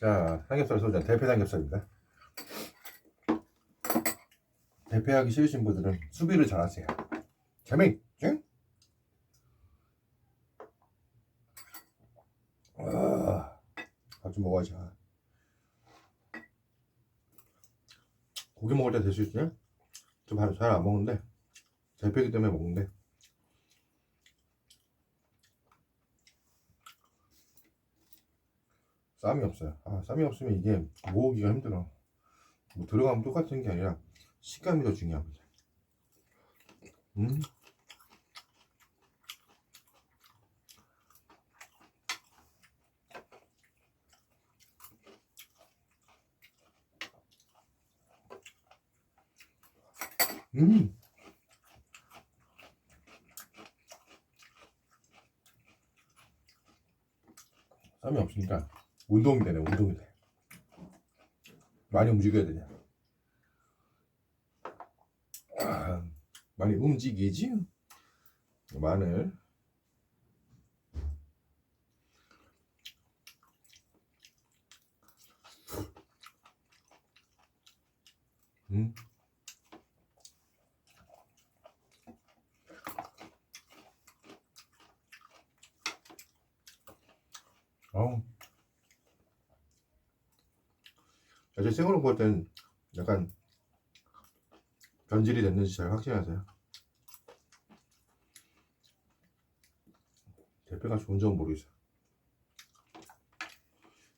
자, 삼겹살 소전 대패 삼겹살입니다. 대패하기 싫으신 분들은 수비를 잘하세요. 재밌지? 와, 밥좀 먹어야지. 고기 먹을 때 될 수 있지? 좀 바로 잘 안 먹는데 대패기 때문에 먹는데 쌈이 없어요. 아, 쌈이 없으면 이게 모으기가 힘들어. 뭐 들어가면 똑같은 게 아니라 식감이 더 중요합니다. 음. 음. 쌈이 없으니까 운동이 되네, 운동이 돼. 많이 움직여야 되냐. 아, 많이 움직이지? 마늘. 음. 어우. 야채 생으로 먹을 땐 약간 변질이 됐는지 잘 확신하세요. 대패가 좋은 점은 모르겠어요.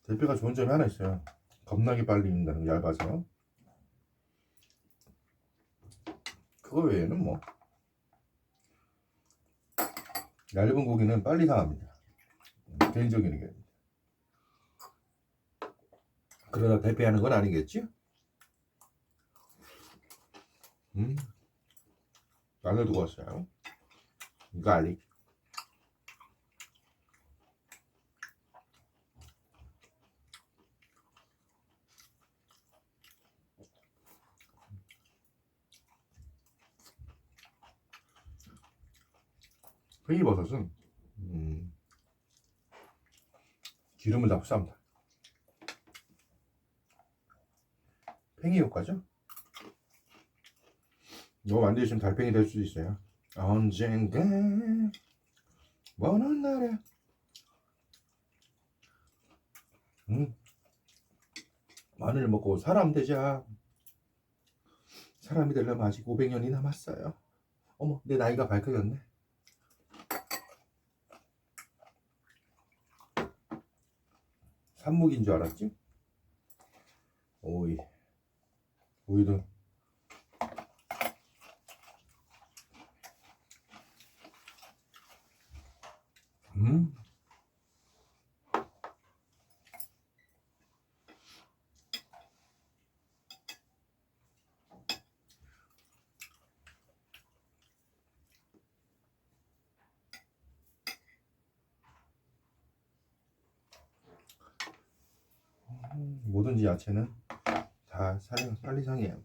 대패가 좋은 점이 하나 있어요. 겁나게 빨리 익는다는 거 얇아서. 그거 외에는 뭐 얇은 고기는 빨리 상합니다. 개인적인 의견입니다. 그러다 대패하는 건 아니겠지? 음, 마늘 두고 왔어요. 갈릭. 팽이버섯은 음, 기름을 다 흡수합니다. 팽이 효과죠? 이거 만드시면 달팽이 될 수도 있어요. 언젠가 먼 날에 음, 마늘 먹고 사람 되자. 사람이 되려면 아직 500년이 남았어요. 어머, 내 나이가 밝혀졌네. 산목인 줄 알았지? 오이. 오이도 음. 음, 뭐든지 야채는 다 살, 살리상이에요.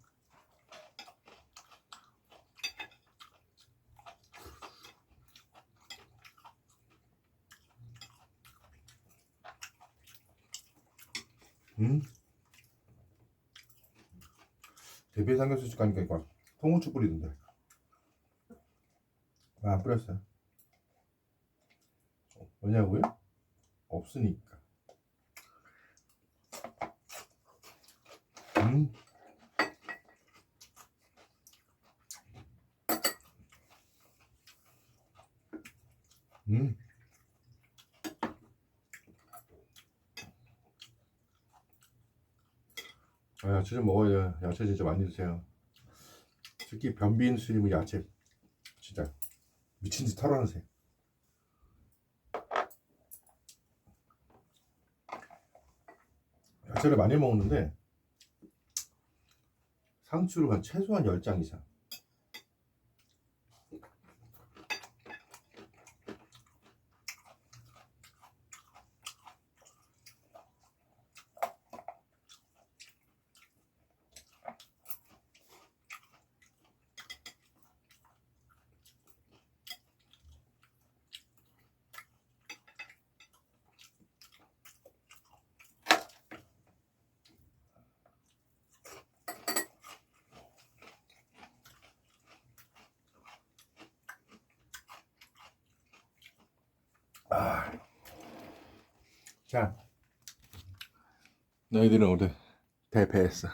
음? 대패 삼겹살 가니까 이거 통후추 뿌리던데. 아, 안 뿌렸어요. 왜냐고요? 없으니까. 음. 음. 아, 야채 좀 먹어야 돼. 야채 진짜 많이 드세요. 특히 변비인 스님은 야채 진짜 미친 듯이 털어내세요. 야채를 많이 먹는데 상추를 한 최소한 10장 이상. 자 너희들은 오늘 대패했어.